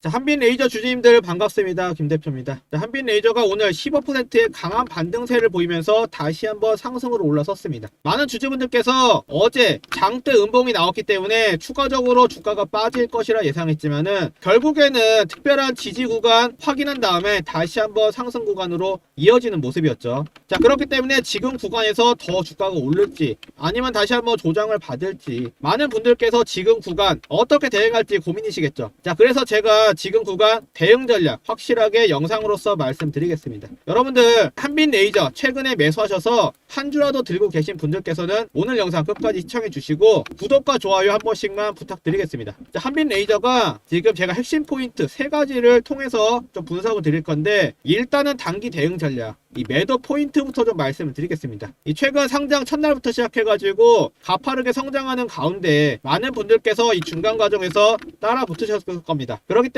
자, 한빈 레이저 주주님들 반갑습니다. 김 대표입니다. 자, 한빈 레이저가 오늘 15%의 강한 반등세를 보이면서 다시 한번 상승으로 올라섰습니다. 많은 주주분들께서 어제 장대 음봉이 나왔기 때문에 추가적으로 주가가 빠질 것이라 예상했지만은 결국에는 특별한 지지 구간 확인한 다음에 다시 한번 상승 구간으로 이어지는 모습이었죠. 자, 그렇기 때문에 지금 구간에서 더 주가가 오를지 아니면 다시 한번 조정을 받을지 많은 분들께서 지금 구간 어떻게 대응할지 고민이시겠죠. 자, 그래서 제가 지금 구간 대응 전략 확실하게 영상으로서 말씀드리겠습니다. 여러분들 한빈 레이저 최근에 매수하셔서 한 주라도 들고 계신 분들께서는 오늘 영상 끝까지 시청해 주시고 구독과 좋아요 한 번씩만 부탁드리겠습니다. 자, 한빈 레이저가 지금 제가 핵심 포인트 세 가지를 통해서 좀 분석을 드릴 건데 일단은 단기 대응 전략 이 매도 포인트부터 좀 말씀을 드리겠습니다. 이 최근 상장 첫날부터 시작해가지고 가파르게 성장하는 가운데 많은 분들께서 이 중간 과정에서 따라 붙으셨을 겁니다. 그렇기 때문에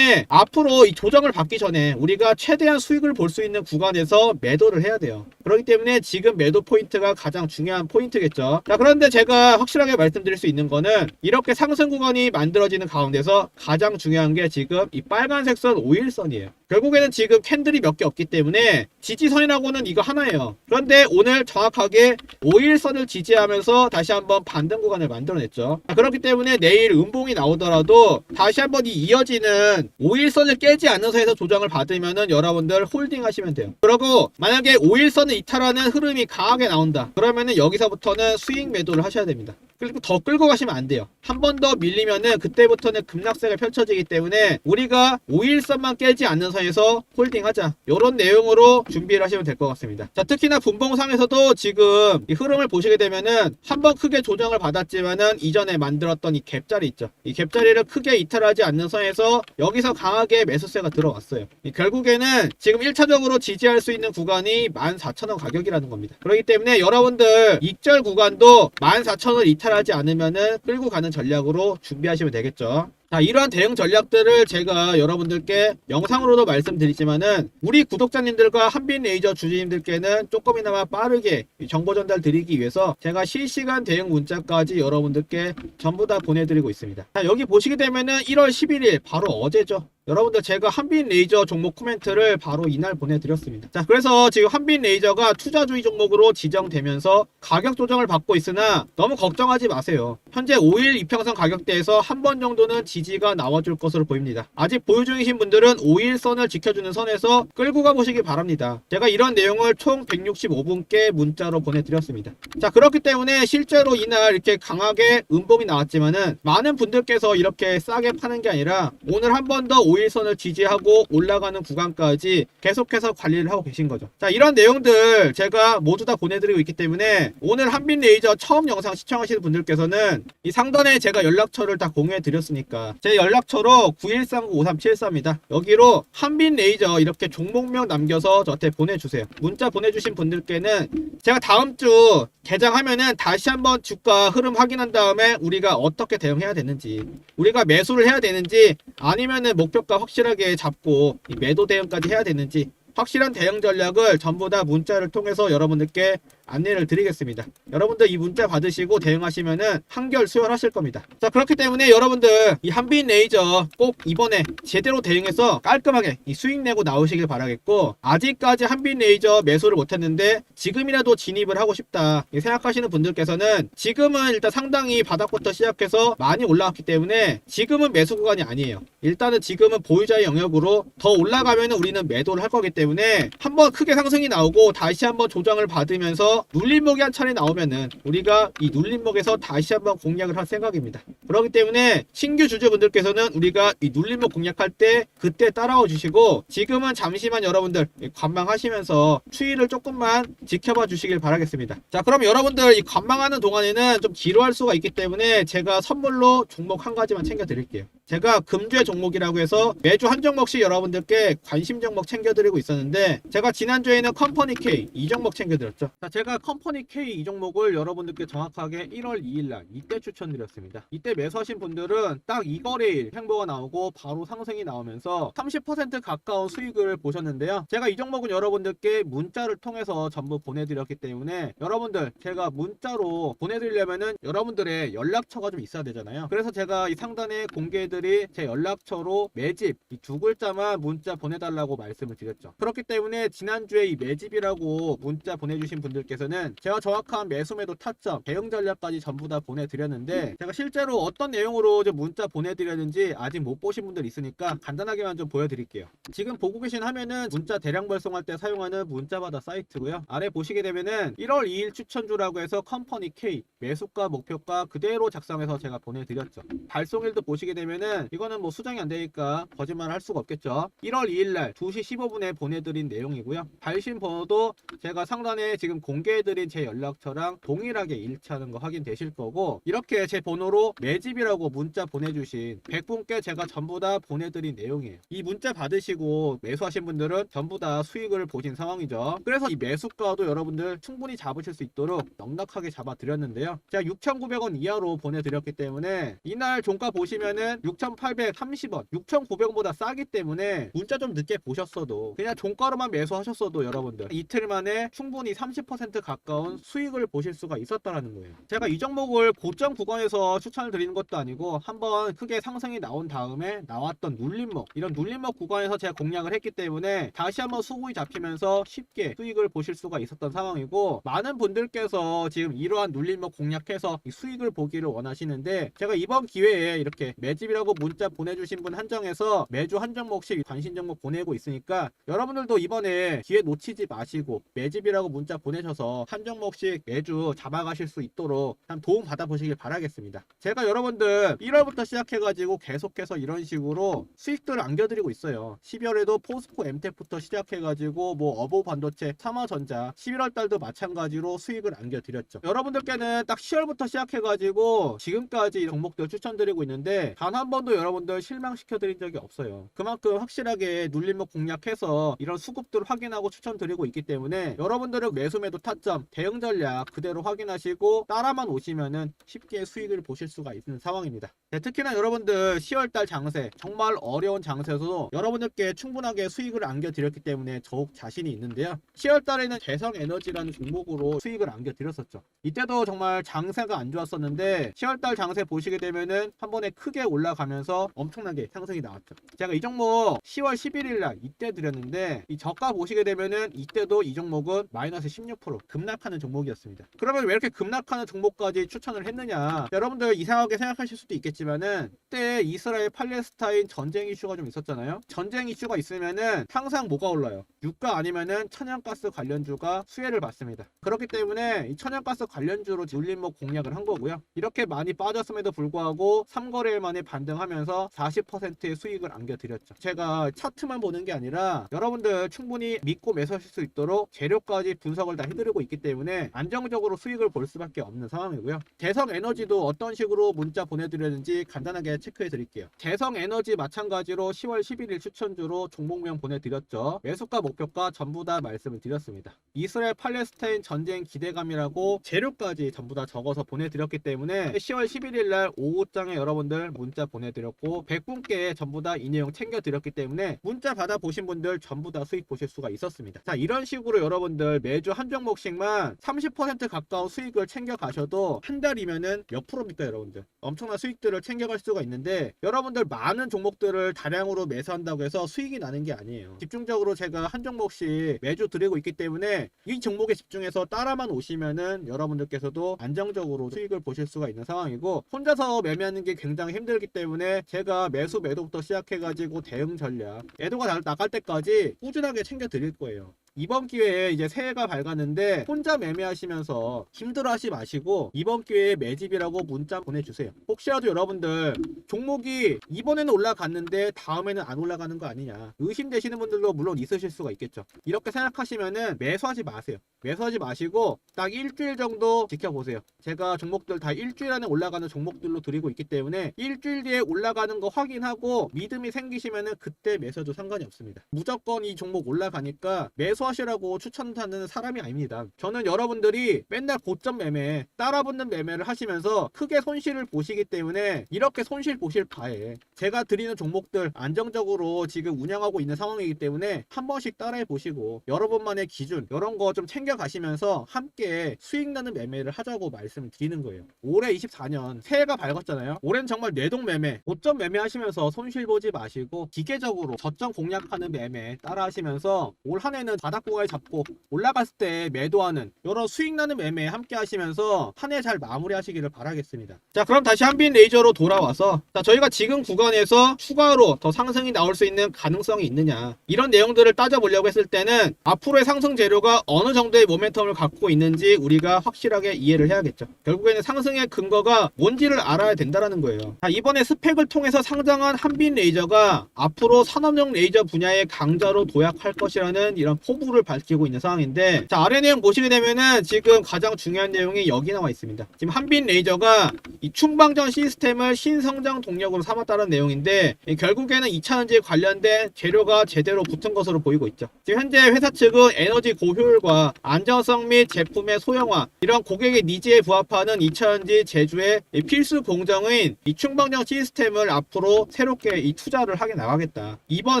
앞으로 이 조정을 받기 전에 우리가 최대한 수익을 볼 수 있는 구간에서 매도를 해야 돼요. 그렇기 때문에 지금 매도 포인트가 가장 중요한 포인트겠죠. 자, 그런데 제가 확실하게 말씀드릴 수 있는 거는 이렇게 상승 구간이 만들어지는 가운데서 가장 중요한 게 지금 이 빨간색 선 5일선이에요. 결국에는 지금 캔들이 몇 개 없기 때문에 지지선이라고는 이거 하나예요. 그런데 오늘 정확하게 5일선을 지지하면서 다시 한번 반등 구간을 만들어냈죠. 자, 그렇기 때문에 내일 음봉이 나오더라도 다시 한번 이 이어지는 5일선을 깨지 않는 선에서 조정을 받으면은 여러분들 홀딩 하시면 돼요. 그리고 만약에 5일선을 이탈하는 흐름이 강하게 나온다. 그러면은 여기서부터는 수익 매도를 하셔야 됩니다. 그리고 더 끌고 가시면 안 돼요. 한 번 더 밀리면은 그때부터는 급락세가 펼쳐지기 때문에 우리가 5일선만 깨지 않는 선에서 홀딩하자. 이런 내용으로 준비를 하시면 될 것 같습니다. 자, 특히나 분봉상에서도 지금 이 흐름을 보시게 되면은 한 번 크게 조정을 받았지만은 이전에 만들었던 이 갭자리 있죠. 이 갭자리를 크게 이탈하지 않는 선에서 여기서 강하게 매수세가 들어왔어요. 이 결국에는 지금 1차적으로 지지할 수 있는 구간이 14,000원 가격이라는 겁니다. 그렇기 때문에 여러분들 익절 구간도 14,000원 이탈 하지 않으면은 끌고 가는 전략으로 준비하시면 되겠죠. 자, 이러한 대응 전략들을 제가 여러분들께 영상으로도 말씀드리지만은 우리 구독자님들과 한빈 레이저 주주님들께는 조금이나마 빠르게 이 정보 전달 드리기 위해서 제가 실시간 대응 문자까지 여러분들께 전부 다 보내드리고 있습니다. 자, 여기 보시게 되면은 1월 11일 바로 어제죠. 여러분들 제가 한빈 레이저 종목 코멘트를 바로 이날 보내드렸습니다. 자, 그래서 지금 한빈 레이저가 투자주의 종목으로 지정되면서 가격 조정을 받고 있으나 너무 걱정하지 마세요. 현재 5일 이평선 가격대에서 한 번 정도는 지지가 나와줄 것으로 보입니다. 아직 보유 중이신 분들은 5일 선을 지켜주는 선에서 끌고 가보시기 바랍니다. 제가 이런 내용을 총 165분께 문자로 보내드렸습니다. 자, 그렇기 때문에 실제로 이날 이렇게 강하게 음봉이 나왔지만은 많은 분들께서 이렇게 싸게 파는 게 아니라 오늘 한 번 더 5일 선을 지지하고 올라가는 구간까지 계속해서 관리를 하고 계신 거죠. 자, 이런 내용들 제가 모두 다 보내드리고 있기 때문에 오늘 한빈 레이저 처음 영상 시청하시는 분들께서는 이 상단에 제가 연락처를 다 공유해 드렸으니까 제 연락처로 91395374입니다. 여기로 한빈 레이저 이렇게 종목명 남겨서 저한테 보내주세요. 문자 보내주신 분들께는 제가 다음 주 개장하면은 다시 한번 주가 흐름 확인한 다음에 우리가 어떻게 대응해야 되는지 우리가 매수를 해야 되는지 아니면은 목표 가 확실하게 잡고 이 매도 대응까지 해야 되는지 확실한 대응 전략을 전부 다 문자를 통해서 여러분들께 안내를 드리겠습니다. 여러분들 이 문자 받으시고 대응하시면은 한결 수월하실 겁니다. 자 그렇기 때문에 여러분들 이 한빈 레이저 꼭 이번에 제대로 대응해서 깔끔하게 이 수익 내고 나오시길 바라겠고 아직까지 한빈 레이저 매수를 못했는데 지금이라도 진입을 하고 싶다 이 생각하시는 분들께서는 지금은 일단 상당히 바닥부터 시작해서 많이 올라왔기 때문에 지금은 매수 구간이 아니에요. 일단은 지금은 보유자의 영역으로 더 올라가면 우리는 매도를 할 거기 때문에 한번 크게 상승이 나오고 다시 한번 조정을 받으면서 눌림목이 한 차례 나오면은 우리가 이 눌림목에서 다시 한번 공략을 할 생각입니다. 그렇기 때문에 신규 주주분들께서는 우리가 이 눌림목 공략할 때 그때 따라와 주시고 지금은 잠시만 여러분들 관망하시면서 추이를 조금만 지켜봐 주시길 바라겠습니다. 자 그럼 여러분들 이 관망하는 동안에는 좀 지루할 수가 있기 때문에 제가 선물로 종목 한 가지만 챙겨 드릴게요. 제가 금주의 종목이라고 해서 매주 한 종목씩 여러분들께 관심 종목 챙겨드리고 있었는데 제가 지난주에는 컴퍼니 K 이 종목 챙겨드렸죠. 자, 제가 컴퍼니 K 이 종목을 여러분들께 정확하게 1월 2일날 이때 추천드렸습니다. 이때 매수하신 분들은 딱이 거래일 행보가 나오고 바로 상승이 나오면서 30% 가까운 수익을 보셨는데요. 제가 이 종목은 여러분들께 문자를 통해서 전부 보내드렸기 때문에 여러분들 제가 문자로 보내드리려면은 여러분들의 연락처가 좀 있어야 되잖아요. 그래서 제가 이 상단에 공개해드린 분들이 제 연락처로 매집 이 두 글자만 문자 보내달라고 말씀을 드렸죠. 그렇기 때문에 지난주에 이 매집이라고 문자 보내주신 분들께서는 제가 정확한 매수매도 타점, 대응 전략까지 전부 다 보내드렸는데 제가 실제로 어떤 내용으로 문자 보내드렸는지 아직 못 보신 분들 있으니까 간단하게만 좀 보여드릴게요. 지금 보고 계신 화면은 문자 대량 발송할 때 사용하는 문자바다 사이트고요. 아래 보시게 되면은 1월 2일 추천주라고 해서 컴퍼니 K 매수가 목표가 그대로 작성해서 제가 보내드렸죠. 발송일도 보시게 되면은 이거는 뭐 수정이 안 되니까 거짓말 할 수가 없겠죠. 1월 2일 날 2시 15분에 보내드린 내용이고요. 발신 번호도 제가 상단에 지금 공개해드린 제 연락처랑 동일하게 일치하는 거 확인되실 거고 이렇게 제 번호로 매집이라고 문자 보내주신 100분께 제가 전부 다 보내드린 내용이에요. 이 문자 받으시고 매수하신 분들은 전부 다 수익을 보신 상황이죠. 그래서 이 매수가도 여러분들 충분히 잡으실 수 있도록 넉넉하게 잡아드렸는데요. 제가 6,900원 이하로 보내드렸기 때문에 이날 종가 보시면은 6,830원, 6,900원보다 싸기 때문에 문자 좀 늦게 보셨어도 그냥 종가로만 매수하셨어도 여러분들 이틀 만에 충분히 30% 가까운 수익을 보실 수가 있었다라는 거예요. 제가 이 종목을 고점 구간에서 추천을 드리는 것도 아니고 한번 크게 상승이 나온 다음에 나왔던 눌림목 이런 눌림목 구간에서 제가 공략을 했기 때문에 다시 한번 수급이 잡히면서 쉽게 수익을 보실 수가 있었던 상황이고 많은 분들께서 지금 이러한 눌림목 공략해서 이 수익을 보기를 원하시는데 제가 이번 기회에 이렇게 매집이라 고 문자 보내주신 분 한정해서 매주 한 종목씩 관심 종목 보내고 있으니까 여러분들도 이번에 기회 놓치지 마시고 매집이라고 문자 보내셔서 한 종목씩 매주 잡아가실 수 있도록 한 도움 받아보시길 바라겠습니다. 제가 여러분들 1월부터 시작해가지고 계속해서 이런 식으로 수익들을 안겨드리고 있어요. 12월에도 포스코 엠텍부터 시작해가지고 뭐 어보 반도체, 삼화전자 11월 달도 마찬가지로 수익을 안겨드렸죠. 여러분들께는 딱 10월부터 시작해가지고 지금까지 이 종목들 추천드리고 있는데 단한 번도 여러분들 실망시켜드린 적이 없어요. 그만큼 확실하게 눌림목 공략해서 이런 수급들을 확인하고 추천드리고 있기 때문에 여러분들은 매수매도 타점, 대응 전략 그대로 확인하시고 따라만 오시면은 쉽게 수익을 보실 수가 있는 상황입니다. 네, 특히나 여러분들 10월달 장세 정말 어려운 장세에서도 여러분들께 충분하게 수익을 안겨드렸기 때문에 더욱 자신이 있는데요. 10월달에는 대성에너지라는 종목으로 수익을 안겨드렸었죠. 이때도 정말 장세가 안 좋았었는데 10월달 장세 보시게 되면은 한 번에 크게 올라가 면서 엄청나게 상승이 나왔죠. 제가 이 종목 10월 11일 날 이때 드렸는데 이 저가 보시게 되면은 이때도 이 종목은 마이너스 16% 급락하는 종목이었습니다. 그러면 왜 이렇게 급락하는 종목까지 추천을 했느냐? 여러분들 이상하게 생각하실 수도 있겠지만은 그때 이스라엘 팔레스타인 전쟁 이슈가 좀 있었잖아요. 전쟁 이슈가 있으면은 항상 뭐가 올라요? 유가 아니면은 천연가스 관련주가 수혜를 받습니다. 그렇기 때문에 이 천연가스 관련주로 눌림목 공략을 한 거고요. 이렇게 많이 빠졌음에도 불구하고 3거래일 만에 반등 하면서 40%의 수익을 안겨드렸죠. 제가 차트만 보는 게 아니라 여러분들 충분히 믿고 매수하실 수 있도록 재료까지 분석을 다 해드리고 있기 때문에 안정적으로 수익을 볼 수밖에 없는 상황이고요. 대성 에너지도 어떤 식으로 문자 보내드렸는지 간단하게 체크해 드릴게요. 대성 에너지 마찬가지로 10월 11일 추천주로 종목명 보내드렸죠. 매수가 목표가 전부 다 말씀을 드렸습니다. 이스라엘 팔레스타인 전쟁 기대감이라고 재료까지 전부 다 적어서 보내드렸기 때문에 10월 11일 날 오후장에 여러분들 문자 보내 드렸고 100분께 전부 다 이 내용 챙겨드렸기 때문에 문자 받아보신 분들 전부 다 수익 보실 수가 있었습니다. 자 이런 식으로 여러분들 매주 한 종목씩만 30% 가까운 수익을 챙겨 가셔도 한 달이면은 몇 프로입니까 여러분들 엄청난 수익들을 챙겨갈 수가 있는데 여러분들 많은 종목들을 다량으로 매수한다고 해서 수익이 나는 게 아니에요. 집중적으로 제가 한 종목씩 매주 드리고 있기 때문에 이 종목에 집중해서 따라만 오시면은 여러분들께서도 안정적으로 수익을 보실 수가 있는 상황이고 혼자서 매매하는 게 굉장히 힘들기 때문에 제가 매수 매도부터 시작해가지고 대응 전략 애도가 나- 나갈 때까지 꾸준하게 챙겨 드릴 거예요. 이번 기회에 이제 새해가 밝았는데 혼자 매매하시면서 힘들어하지 마시고 이번 기회에 매집이라고 문자 보내주세요. 혹시라도 여러분들 종목이 이번에는 올라갔는데 다음에는 안 올라가는 거 아니냐 의심되시는 분들도 물론 있으실 수가 있겠죠. 이렇게 생각하시면은 매수하지 마세요. 매수하지 마시고 딱 일주일 정도 지켜보세요. 제가 종목들 다 일주일 안에 올라가는 종목들로 드리고 있기 때문에 일주일 뒤에 올라가는 거 확인하고 믿음이 생기시면은 그때 매수도 상관이 없습니다. 무조건 이 종목 올라가니까 매수 하 매도하시라고 추천하는 사람이 아닙니다. 저는 여러분들이 맨날 고점 매매, 따라붙는 매매를 하시면서 크게 손실을 보시기 때문에 이렇게 손실 보실 바에 제가 드리는 종목들 안정적으로 지금 운영하고 있는 상황이기 때문에 한 번씩 따라해 보시고 여러분만의 기준 이런 거 좀 챙겨 가시면서 함께 수익 나는 매매를 하자고 말씀을 드리는 거예요. 올해 24년 새해가 밝았잖아요. 올해는 정말 뇌동 매매, 고점 매매 하시면서 손실 보지 마시고 기계적으로 저점 공략하는 매매 따라 하시면서 올 한 해는 바닥 구간에 잡고 올라갔을 때 매도하는 이런 수익 나는 매매 함께 하시면서 한 해 잘 마무리 하시기를 바라겠습니다. 자, 그럼 다시 한빈 레이저로 돌아와서 자, 저희가 지금 구간에서 추가로 더 상승이 나올 수 있는 가능성이 있느냐 이런 내용들을 따져보려고 했을 때는 앞으로의 상승 재료가 어느 정도의 모멘텀을 갖고 있는지 우리가 확실하게 이해를 해야겠죠. 결국에는 상승의 근거가 뭔지를 알아야 된다라는 거예요. 자, 이번에 스펙을 통해서 상장한 한빈 레이저가 앞으로 산업용 레이저 분야의 강자로 도약할 것이라는 이런 포 부를 밝히고 있는 상황인데 자, 아래 내용 보시게 되면은 지금 가장 중요한 내용이 여기 나와 있습니다. 지금 한빈 레이저가 이 충방전 시스템을 신성장 동력으로 삼았다는 내용인데 이 결국에는 2차전지 관련된 재료가 제대로 붙은 것으로 보이고 있죠. 지금 현재 회사 측은 에너지 고효율과 안정성 및 제품의 소형화 이런 고객의 니즈에 부합하는 2차전지 제조의 이 필수 공정인 이 충방전 시스템을 앞으로 새롭게 이 투자를 하게 나가겠다. 이번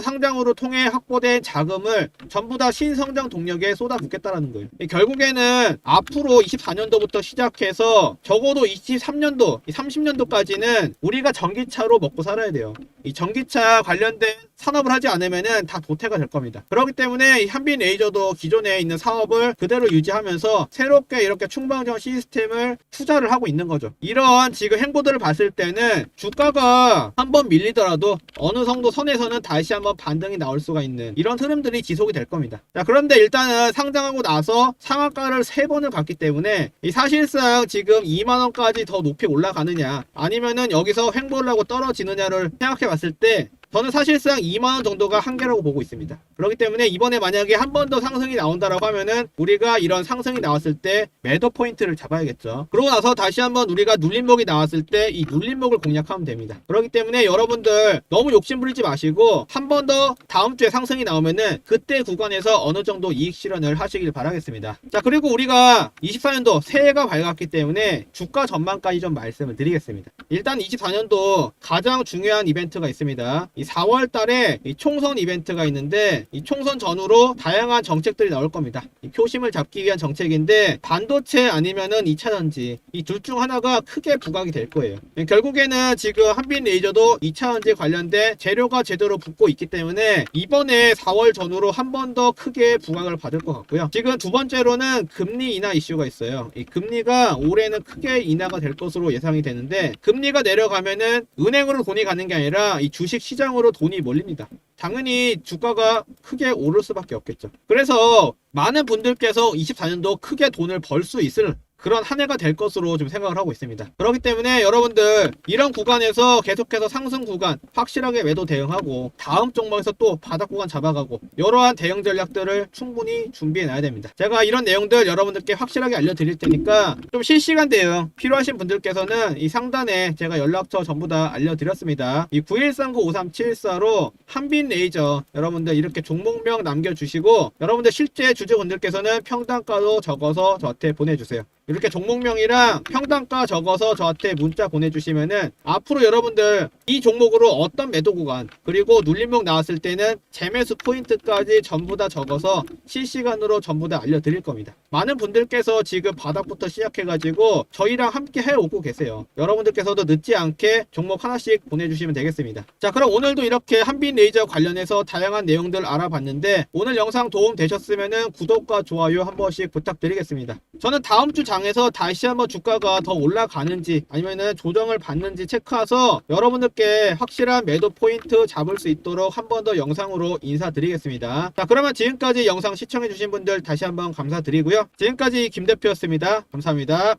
상장으로 통해 확보된 자금을 전부 다 신 성장 동력에 쏟아붓겠다라는 거예요. 이 결국에는 앞으로 24년도부터 시작해서 적어도 23년도, 30년도까지는 우리가 전기차로 먹고 살아야 돼요. 이 전기차 관련된 산업을 하지 않으면은 다 도태가 될 겁니다. 그렇기 때문에 이 한빈 레이저도 기존에 있는 사업을 그대로 유지하면서 새롭게 이렇게 충방전 시스템을 투자를 하고 있는 거죠. 이런 지금 행보들을 봤을 때는 주가가 한번 밀리더라도 어느 정도 선에서는 다시 한번 반등이 나올 수가 있는 이런 흐름들이 지속이 될 겁니다. 자, 그런데 일단은 상장하고 나서 상한가를 세 번을 갔기 때문에 이 사실상 지금 2만 원까지 더 높이 올라가느냐 아니면은 여기서 횡보를 하고 떨어지느냐를 생각해 봤을 때 저는 사실상 2만원 정도가 한계라고 보고 있습니다. 그렇기 때문에 이번에 만약에 한 번 더 상승이 나온다라고 하면은 우리가 이런 상승이 나왔을 때 매도 포인트를 잡아야겠죠. 그러고 나서 다시 한번 우리가 눌림목이 나왔을 때 이 눌림목을 공략하면 됩니다. 그렇기 때문에 여러분들 너무 욕심 부리지 마시고 한 번 더 다음 주에 상승이 나오면은 그때 구간에서 어느 정도 이익 실현을 하시길 바라겠습니다. 자, 그리고 우리가 24년도 새해가 밝았기 때문에 주가 전망까지 좀 말씀을 드리겠습니다. 일단 24년도 가장 중요한 이벤트가 있습니다. 이 4월 달에 이 총선 이벤트가 있는데 이 총선 전후로 다양한 정책들이 나올 겁니다. 이 표심을 잡기 위한 정책인데 반도체 아니면은 2차전지 이 둘 중 하나가 크게 부각이 될 거예요. 예, 결국에는 지금 한빈 레이저도 2차전지 관련된 재료가 제대로 붙고 있기 때문에 이번에 4월 전후로 한 번 더 크게 부각을 받을 것 같고요. 지금 두 번째로는 금리 인하 이슈가 있어요. 이 금리가 올해는 크게 인하가 될 것으로 예상이 되는데 금리가 내려가면은 은행으로 돈이 가는 게 아니라 이 주식 시장 으로 돈이 몰립니다. 당연히 주가가 크게 오를 수밖에 없겠죠. 그래서 많은 분들께서 24년도 크게 돈을 벌 수 있을 그런 한 해가 될 것으로 좀 생각을 하고 있습니다. 그렇기 때문에 여러분들 이런 구간에서 계속해서 상승 구간 확실하게 매도 대응하고 다음 종목에서 또 바닥 구간 잡아가고 이러한 대응 전략들을 충분히 준비해 놔야 됩니다. 제가 이런 내용들 여러분들께 확실하게 알려드릴 테니까 좀 실시간 대응 필요하신 분들께서는 이 상단에 제가 연락처 전부 다 알려드렸습니다. 이 9139-5374로 한빈 레이저 여러분들 이렇게 종목명 남겨주시고 여러분들 실제 주주분들께서는 평단가도 적어서 저한테 보내주세요. 이렇게 종목명이랑 평단가 적어서 저한테 문자 보내주시면은 앞으로 여러분들 이 종목으로 어떤 매도 구간 그리고 눌림목 나왔을 때는 재매수 포인트까지 전부 다 적어서 실시간으로 전부 다 알려드릴 겁니다. 많은 분들께서 지금 바닥부터 시작해가지고 저희랑 함께 해오고 계세요. 여러분들께서도 늦지 않게 종목 하나씩 보내주시면 되겠습니다. 자 그럼 오늘도 이렇게 한빈 레이저 관련해서 다양한 내용들 알아봤는데 오늘 영상 도움 되셨으면은 구독과 좋아요 한 번씩 부탁드리겠습니다. 저는 다음 주 장에서 다시 한번 주가가 더 올라가는지 아니면은 조정을 받는지 체크해서 여러분들 께 확실한 매도 포인트 잡을 수 있도록 한 번 더 영상으로 인사드리겠습니다. 자 그러면 지금까지 영상 시청해주신 분들 다시 한번 감사드리고요. 지금까지 김 대표였습니다. 감사합니다.